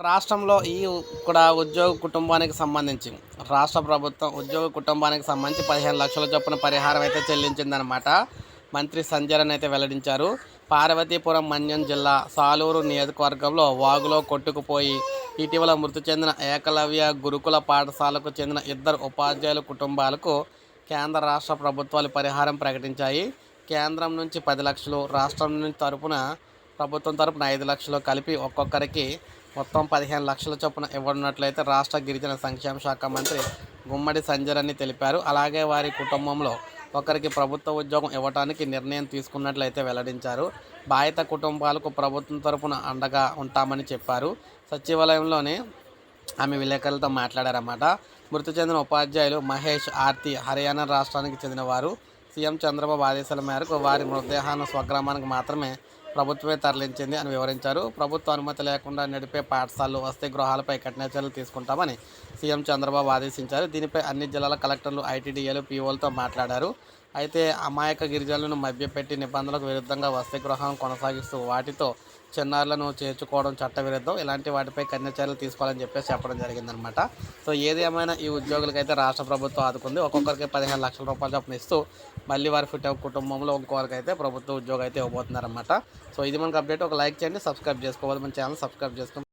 రాష్ట్రంలో ఈ కూడా ఉద్యోగ కుటుంబానికి సంబంధించి రాష్ట్ర ప్రభుత్వం ఉద్యోగ కుటుంబానికి సంబంధించి పదిహేను లక్షల చొప్పున పరిహారం అయితే చెల్లించిందనమాట మంత్రి సంజయన్ అయితే వెల్లడించారు. పార్వతీపురం మన్యం జిల్లా సాలూరు నియోజకవర్గంలో వాగులో కొట్టుకుపోయి ఇటీవల మృతి చెందిన ఏకలవ్య గురుకుల పాఠశాలకు చెందిన ఇద్దరు ఉపాధ్యాయుల కుటుంబాలకు కేంద్ర రాష్ట్ర ప్రభుత్వాలు పరిహారం ప్రకటించాయి. కేంద్రం నుంచి పది లక్షలు రాష్ట్రం నుంచి తరపున ప్రభుత్వం తరపున ఐదు లక్షలు కలిపి ఒక్కొక్కరికి మొత్తం పదిహేను లక్షల చొప్పున ఇవ్వనున్నట్లయితే రాష్ట్ర గిరిజన సంక్షేమ శాఖ మంత్రి గుమ్మడి సంజరని తెలిపారు. అలాగే వారి కుటుంబంలో ఒకరికి ప్రభుత్వ ఉద్యోగం ఇవ్వడానికి నిర్ణయం తీసుకున్నట్లయితే వెల్లడించారు. బాధిత కుటుంబాలకు ప్రభుత్వం తరపున అండగా ఉంటామని చెప్పారు. సచివాలయంలోనే ఆమె విలేకరులతో మాట్లాడారన్నమాట. మృతి చెందిన ఉపాధ్యాయులు మహేష్ ఆర్తి హర్యానా రాష్ట్రానికి చెందినవారు. సీఎం చంద్రబాబు ఆదేశాల మేరకు వారి మృతదేహాన్ని స్వగ్రామానికి మాత్రమే ప్రభుత్వమే తరలించింది అని వివరించారు. ప్రభుత్వ అనుమతి లేకుండా నడిపే పాఠశాలలు వస్తే గృహాలపై కఠిన చర్యలు తీసుకుంటామని సీఎం చంద్రబాబు ఆదేశించారు. దీనిపై అన్ని జిల్లాల కలెక్టర్లు ఐటీడీఏలు పీఓలతో మాట్లాడారు. అయితే అమాయక గిరిజనులను మభ్యపెట్టి నిబంధనలకు విరుద్ధంగా వసతి గృహం కొనసాగిస్తూ వాటితో చిన్నారులను చేర్చుకోవడం చట్టవిరుద్ధం. ఇలాంటి వాటిపై కన్య చర్యలు తీసుకోవాలని చెప్పేసి చెప్పడం జరిగిందనమాట. సో ఏది ఏమైనా ఈ ఉద్యోగులకైతే రాష్ట్ర ప్రభుత్వం ఆదుకుంది. ఒక్కొక్కరికి పదిహేను లక్షల రూపాయలు చొప్పున ఇస్తూ మళ్ళీ వారి ఫిట్ కుటుంబంలో ఇంకొకరికి అయితే ప్రభుత్వ ఉద్యోగం అయితే ఇవ్వబోతున్నారన్నమాట సో ఇది మనకు అప్డేట్. ఒక లైక్ చేయండి సబ్స్క్రైబ్ చేసుకోవాలి మన ఛానల్ సబ్స్క్రైబ్ చేసుకుని